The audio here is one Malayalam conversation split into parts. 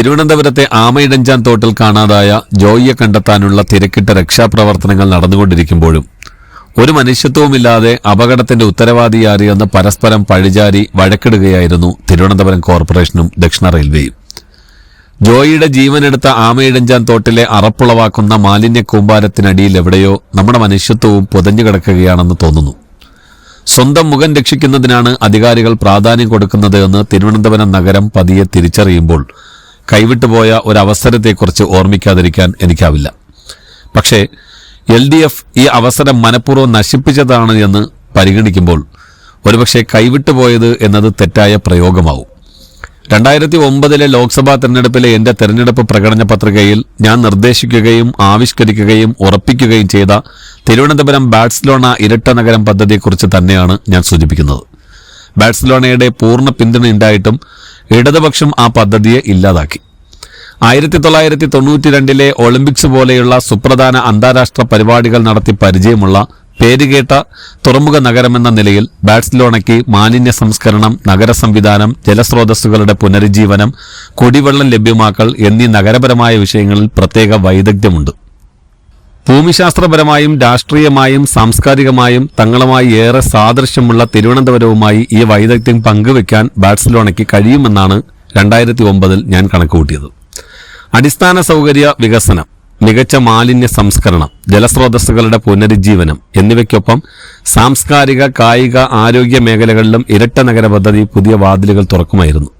തിരുവനന്തപുരത്തെ ആമയിടഞ്ചാൻ തോട്ടിൽ കാണാതായ ജോയിയെ കണ്ടെത്താനുള്ള തിരക്കിട്ട രക്ഷാപ്രവർത്തനങ്ങൾ നടന്നുകൊണ്ടിരിക്കുമ്പോഴും ഒരു മനുഷ്യത്വവുമില്ലാതെ അപകടത്തിന്റെ ഉത്തരവാദിയാറിയെന്ന് പരസ്പരം പഴിചാരി വഴക്കിടുകയായിരുന്നു തിരുവനന്തപുരം കോർപ്പറേഷനും ദക്ഷിണ റെയിൽവേയും. ജോയിയുടെ ജീവനെടുത്ത ആമയിടഞ്ചാൻ തോട്ടിലെ അറപ്പുളവാക്കുന്ന മാലിന്യ കൂമ്പാരത്തിനടിയിൽ എവിടെയോ നമ്മുടെ മനുഷ്യത്വവും പുതഞ്ഞു കിടക്കുകയാണെന്ന് തോന്നുന്നു. സ്വന്തം മുഖം രക്ഷിക്കുന്നതിനാണ് അധികാരികൾ പ്രാധാന്യം കൊടുക്കുന്നത് എന്ന് തിരുവനന്തപുരം നഗരം പതിയെ തിരിച്ചറിയുമ്പോൾ കൈവിട്ടുപോയ ഒരവസരത്തെക്കുറിച്ച് ഓർമ്മിക്കാതിരിക്കാൻ എനിക്കാവില്ല. പക്ഷേ എൽ ഡി എഫ് ഈ അവസരം മനഃപൂർവം നശിപ്പിച്ചതാണ് എന്ന് പരിഗണിക്കുമ്പോൾ ഒരുപക്ഷെ കൈവിട്ടുപോയത് എന്നത് തെറ്റായ പ്രയോഗമാവും. രണ്ടായിരത്തി ഒമ്പതിലെ ലോക്സഭാ തെരഞ്ഞെടുപ്പിലെ എന്റെ തെരഞ്ഞെടുപ്പ് പ്രകടന പത്രികയിൽ ഞാൻ നിർദ്ദേശിക്കുകയും ആവിഷ്കരിക്കുകയും ഉറപ്പിക്കുകയും ചെയ്ത തിരുവനന്തപുരം ബാഴ്സലോണ ഇരട്ട നഗരം പദ്ധതിയെക്കുറിച്ച് തന്നെയാണ് ഞാൻ സൂചിപ്പിക്കുന്നത്. ബാഴ്സലോണയുടെ പൂർണ പിന്തുണയുണ്ടായിട്ടും ഇടതുപക്ഷം ആ പദ്ധതിയെ ഇല്ലാതാക്കി. ആയിരത്തി തൊള്ളായിരത്തി തൊണ്ണൂറ്റി രണ്ടിലെ ഒളിമ്പിക്സ് പോലെയുള്ള സുപ്രധാന അന്താരാഷ്ട്ര പരിപാടികൾ നടത്തി പരിചയമുള്ള പേരുകേട്ട തുറമുഖ നഗരമെന്ന നിലയിൽ ബാഴ്സലോണയ്ക്ക് മാലിന്യ സംസ്കരണം നഗര സംവിധാനം ജലസ്രോതസ്സുകളുടെ പുനരുജ്ജീവനം കുടിവെള്ളം ലഭ്യമാക്കൽ എന്നീ നഗരപരമായ വിഷയങ്ങളിൽ പ്രത്യേക വൈദഗ്ധ്യമുണ്ട്. ഭൂമിശാസ്ത്രപരമായും രാഷ്ട്രീയമായും സാംസ്കാരികമായും തങ്ങളുമായി ഏറെ സാദൃശ്യമുള്ള തിരുവനന്തപുരവുമായി ഈ വൈദഗ്ധ്യം പങ്കുവെക്കാൻ ബാഴ്സലോണയ്ക്ക് കഴിയുമെന്നാണ് രണ്ടായിരത്തി ഒമ്പതിൽ ഞാൻ കണക്കുകൂട്ടിയത്. അടിസ്ഥാന സൗകര്യ വികസനം മികച്ച മാലിന്യ സംസ്കരണം ജലസ്രോതസ്സുകളുടെ പുനരുജ്ജീവനം എന്നിവയ്ക്കൊപ്പം സാംസ്കാരിക കായിക ആരോഗ്യ മേഖലകളിലും ഇരട്ട നഗര പദ്ധതി പുതിയ വാതിലുകൾ തുറക്കുമായിരുന്നു.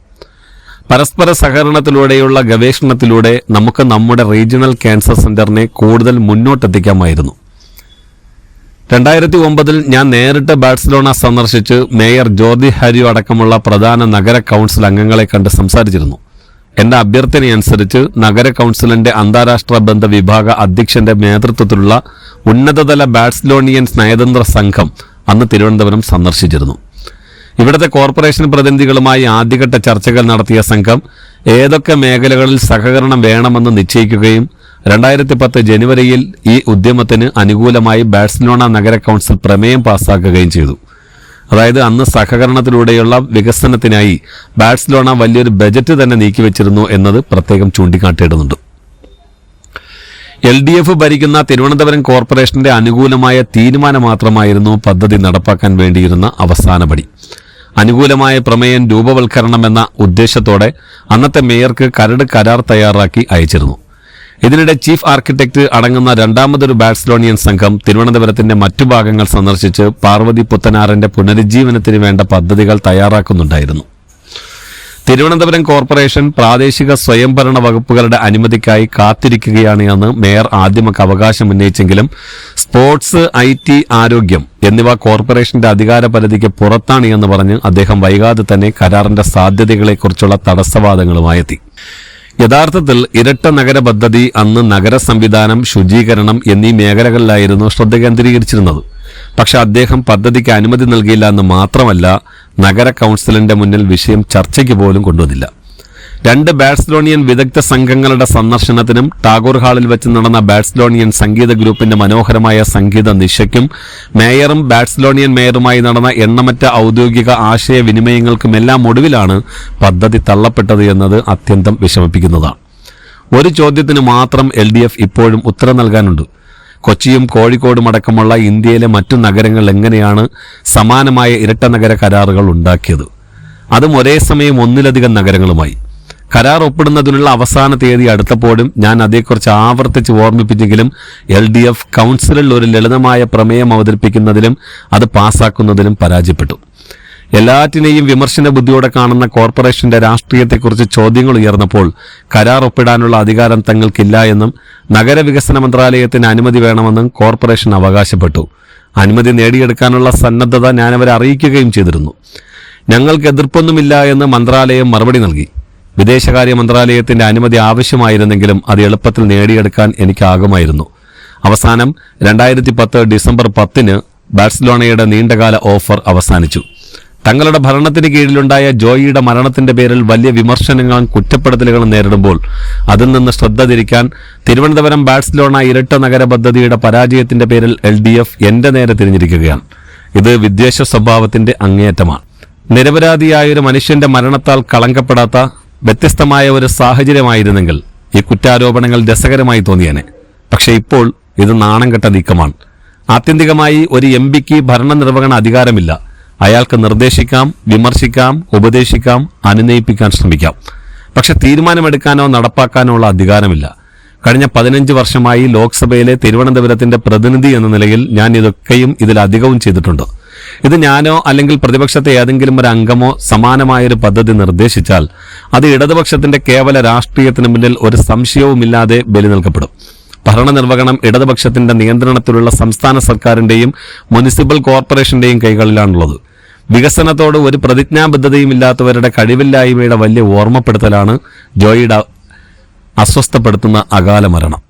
പരസ്പര സഹകരണത്തിലൂടെയുള്ള ഗവേഷണത്തിലൂടെ നമുക്ക് നമ്മുടെ റീജിയണൽ ക്യാൻസർ സെന്ററിനെ കൂടുതൽ മുന്നോട്ടെത്തിക്കാമായിരുന്നു. രണ്ടായിരത്തി ഒമ്പതിൽ ഞാൻ നേരിട്ട് ബാഴ്സലോണ സന്ദർശിച്ച് മേയർ ജോർദി ഹാരിയോ അടക്കമുള്ള പ്രധാന നഗര കൗൺസിൽ അംഗങ്ങളെ കണ്ട് സംസാരിച്ചിരുന്നു. എന്റെ അഭ്യർത്ഥനയനുസരിച്ച് നഗര കൗൺസിലിന്റെ അന്താരാഷ്ട്ര ബന്ധ വിഭാഗ അധ്യക്ഷന്റെ നേതൃത്വത്തിലുള്ള ഉന്നതതല ബാഴ്സലോണിയൻസ് നയതന്ത്ര സംഘം അന്ന് തിരുവനന്തപുരം സന്ദർശിച്ചിരുന്നു. ഇവിടുത്തെ കോർപ്പറേഷൻ പ്രതിനിധികളുമായി ആദ്യഘട്ട ചർച്ചകൾ നടത്തിയ സംഘം ഏതൊക്കെ മേഖലകളിൽ സഹകരണം വേണമെന്ന് നിശ്ചയിക്കുകയും രണ്ടായിരത്തി പത്ത് ജനുവരിയിൽ ഈ ഉദ്യമത്തിന് അനുകൂലമായി ബാഴ്സലോണ നഗര കൗൺസിൽ പ്രമേയം പാസാക്കുകയും ചെയ്തു. അതായത് അന്ന് സഹകരണത്തിലൂടെയുള്ള വികസനത്തിനായി ബാഴ്സലോണ വലിയൊരു ബജറ്റ് തന്നെ നീക്കിവച്ചിരുന്നു എന്നത് പ്രത്യേകം ചൂണ്ടിക്കാട്ടിയിടുന്നുണ്ട്. എൽ ഡി എഫ് ഭരിക്കുന്ന തിരുവനന്തപുരം കോർപ്പറേഷന്റെ അനുകൂലമായ തീരുമാനം മാത്രമായിരുന്നു പദ്ധതി നടപ്പാക്കാൻ വേണ്ടിയിരുന്ന അവസാനപടി. അനുകൂലമായ പ്രമേയം രൂപവൽക്കരണമെന്ന ഉദ്ദേശത്തോടെ അന്നത്തെ മേയർക്ക് കരട് കരാർ തയ്യാറാക്കി അയച്ചിരുന്നു. ഇതിനിടെ ചീഫ് ആർക്കിടെക്ട് അടങ്ങുന്ന രണ്ടാമതൊരു ബാഴ്സലോണിയൻ സംഘം തിരുവനന്തപുരത്തിന്റെ മറ്റു ഭാഗങ്ങൾ സന്ദർശിച്ച് പാർവതി പുത്തനാറിന്റെ പുനരുജ്ജീവനത്തിന് വേണ്ട പദ്ധതികൾ തയ്യാറാക്കുന്നുണ്ടായിരുന്നു. തിരുവനന്തപുരം കോർപ്പറേഷൻ പ്രാദേശിക സ്വയംഭരണ വകുപ്പുകളുടെ അനുമതിക്കായി കാത്തിരിക്കുകയാണ് എന്ന് മേയർ ആദ്യമൊക്കെ അവകാശം ഉന്നയിച്ചെങ്കിലും സ്പോർട്സ് ഐ ടി ആരോഗ്യം എന്നിവ കോർപ്പറേഷന്റെ അധികാര പരിധിക്ക് പുറത്താണ് എന്ന് പറഞ്ഞ് അദ്ദേഹം വൈകാതെ തന്നെ കരാറിന്റെ സാധ്യതകളെക്കുറിച്ചുള്ള തടസ്സവാദങ്ങളുമായെത്തി യഥാർത്ഥത്തിൽ ഇരട്ട നഗര പദ്ധതി അന്ന് നഗര സംവിധാനം ശുചീകരണം എന്നീ മേഖലകളിലായിരുന്നു ശ്രദ്ധ കേന്ദ്രീകരിച്ചിരുന്നത്. പക്ഷെ അദ്ദേഹം പദ്ധതിക്ക് അനുമതി നൽകിയില്ല എന്ന് മാത്രമല്ല നഗര കൗൺസിലിന്റെ മുന്നിൽ വിഷയം ചർച്ചയ്ക്ക് പോലും കൊണ്ടുവന്നില്ല. രണ്ട് ബാറ്റ്സ്ലോണിയൻ വിദഗ്ധ സംഘങ്ങളുടെ സന്ദർശനത്തിനും ടാഗോർ ഹാളിൽ വെച്ച് നടന്ന ബാറ്റ്സ്ലോണിയൻ സംഗീത ഗ്രൂപ്പിന്റെ മനോഹരമായ സംഗീത നിശയ്ക്കും മേയറും ബാറ്റ്സ്ലോണിയൻ മേയറുമായി നടന്ന എണ്ണമറ്റ ഔദ്യോഗിക ആശയവിനിമയങ്ങൾക്കുമെല്ലാം ഒടുവിലാണ് പദ്ധതി തള്ളപ്പെട്ടത് എന്നത് അത്യന്തം വിഷമിപ്പിക്കുന്നതാണ്. ഒരു ചോദ്യത്തിന് മാത്രം എൽ ഇപ്പോഴും ഉത്തരം നൽകാനുണ്ട്. കൊച്ചിയും കോഴിക്കോടും അടക്കമുള്ള ഇന്ത്യയിലെ മറ്റു നഗരങ്ങൾ എങ്ങനെയാണ് സമാനമായ ഇരട്ട നഗര കരാറുകൾ ഉണ്ടാക്കിയത്? അതും ഒരേ സമയം ഒന്നിലധികം നഗരങ്ങളുമായി. കരാർ ഒപ്പിടുന്നതിനുള്ള അവസാന തീയതി അടുത്തപ്പോഴും ഞാൻ അതേക്കുറിച്ച് ആവർത്തിച്ച് ഓർമ്മിപ്പിച്ചെങ്കിലും എൽ ഡി എഫ് കൗൺസിലിൽ ഒരു ലളിതമായ പ്രമേയം അവതരിപ്പിക്കുന്നതിലും അത് പാസാക്കുന്നതിലും പരാജയപ്പെട്ടു. എല്ലാറ്റിനെയും വിമർശന ബുദ്ധിയോടെ കാണുന്ന കോർപ്പറേഷന്റെ രാഷ്ട്രീയത്തെക്കുറിച്ച് ചോദ്യങ്ങൾ ഉയർന്നപ്പോൾ കരാർ ഒപ്പിടാനുള്ള അധികാരം തങ്ങൾക്കില്ല എന്നും നഗരവികസന മന്ത്രാലയത്തിന് അനുമതി വേണമെന്നും കോർപ്പറേഷൻ അവകാശപ്പെട്ടു. അനുമതി നേടിയെടുക്കാനുള്ള സന്നദ്ധത ഞാനവരെ അറിയിക്കുകയും ചെയ്തിരുന്നു. ഞങ്ങൾക്ക് എതിർപ്പൊന്നുമില്ല എന്ന് മന്ത്രാലയം മറുപടി നൽകി. വിദേശകാര്യ മന്ത്രാലയത്തിന്റെ അനുമതി ആവശ്യമായിരുന്നെങ്കിലും അത് എളുപ്പത്തിൽ നേടിയെടുക്കാൻ എനിക്കാകുമായിരുന്നു. അവസാനം രണ്ടായിരത്തി പത്ത് ഡിസംബർ പത്തിന് ബാഴ്സലോണയുടെ നീണ്ടകാല ഓഫർ അവസാനിച്ചു. തങ്ങളുടെ ഭരണത്തിന് കീഴിലുണ്ടായ ജോയിയുടെ മരണത്തിന്റെ പേരിൽ വലിയ വിമർശനങ്ങളും കുറ്റപ്പെടുത്തലുകളും നേരിടുമ്പോൾ അതിൽ നിന്ന് ശ്രദ്ധ തിരിക്കാൻ തിരുവനന്തപുരം ബാഴ്സലോണ ഇരട്ട നഗര പദ്ധതിയുടെ പരാജയത്തിന്റെ പേരിൽ എൽ ഡി എഫ് എന്റെ നേരെ തിരിഞ്ഞിരിക്കുകയാണ്. ഇത് വിദ്വേഷ സ്വഭാവത്തിന്റെ അങ്ങേയറ്റമാണ്. നിരപരാധിയായ ഒരു മനുഷ്യന്റെ മരണത്താൽ കളങ്കപ്പെടാത്ത വ്യത്യസ്തമായ ഒരു സാഹചര്യമായിരുന്നെങ്കിൽ ഈ കുറ്റാരോപണങ്ങൾ രസകരമായി തോന്നിയേനെ. പക്ഷേ ഇപ്പോൾ ഇത് നാണം കെട്ട നീക്കമാണ്. ആത്യന്തികമായി ഒരു എം പിക്ക് ഭരണനിർവഹണ അധികാരമില്ല. അയാൾക്ക് നിർദ്ദേശിക്കാം വിമർശിക്കാം ഉപദേശിക്കാം അനുനയിപ്പിക്കാൻ ശ്രമിക്കാം. പക്ഷെ തീരുമാനമെടുക്കാനോ നടപ്പാക്കാനോ ഉള്ള അധികാരമില്ല. കഴിഞ്ഞ പതിനഞ്ച് വർഷമായി ലോക്സഭയിലെ തിരുവനന്തപുരത്തിന്റെ പ്രതിനിധി എന്ന നിലയിൽ ഞാൻ ഇതൊക്കെയും ഇതിൽ അധികവും ചെയ്തിട്ടുണ്ട്. ഇത് ഞാനോ അല്ലെങ്കിൽ പ്രതിപക്ഷത്തെ ഏതെങ്കിലും ഒരു അംഗമോ സമാനമായൊരു പദ്ധതി നിർദ്ദേശിച്ചാൽ അത് ഇടതുപക്ഷത്തിന്റെ കേവല രാഷ്ട്രീയത്തിന് മുന്നിൽ ഒരു സംശയവുമില്ലാതെ ബലി ഭരണ ഭരണനിർവഹണം ഇടതുപക്ഷത്തിന്റെ നിയന്ത്രണത്തിലുള്ള സംസ്ഥാന സർക്കാരിന്റെയും മുനിസിപ്പൽ കോർപ്പറേഷന്റെയും കൈകളിലാണുള്ളത്. വികസനത്തോട് ഒരു പ്രതിജ്ഞാബദ്ധതയും ഇല്ലാത്തവരുടെ കഴിവില്ലായ്മയുടെ വലിയ ഓർമ്മപ്പെടുത്തലാണ് ജോയിയുടെ അസ്വസ്ഥപ്പെടുത്തുന്ന അകാല മരണം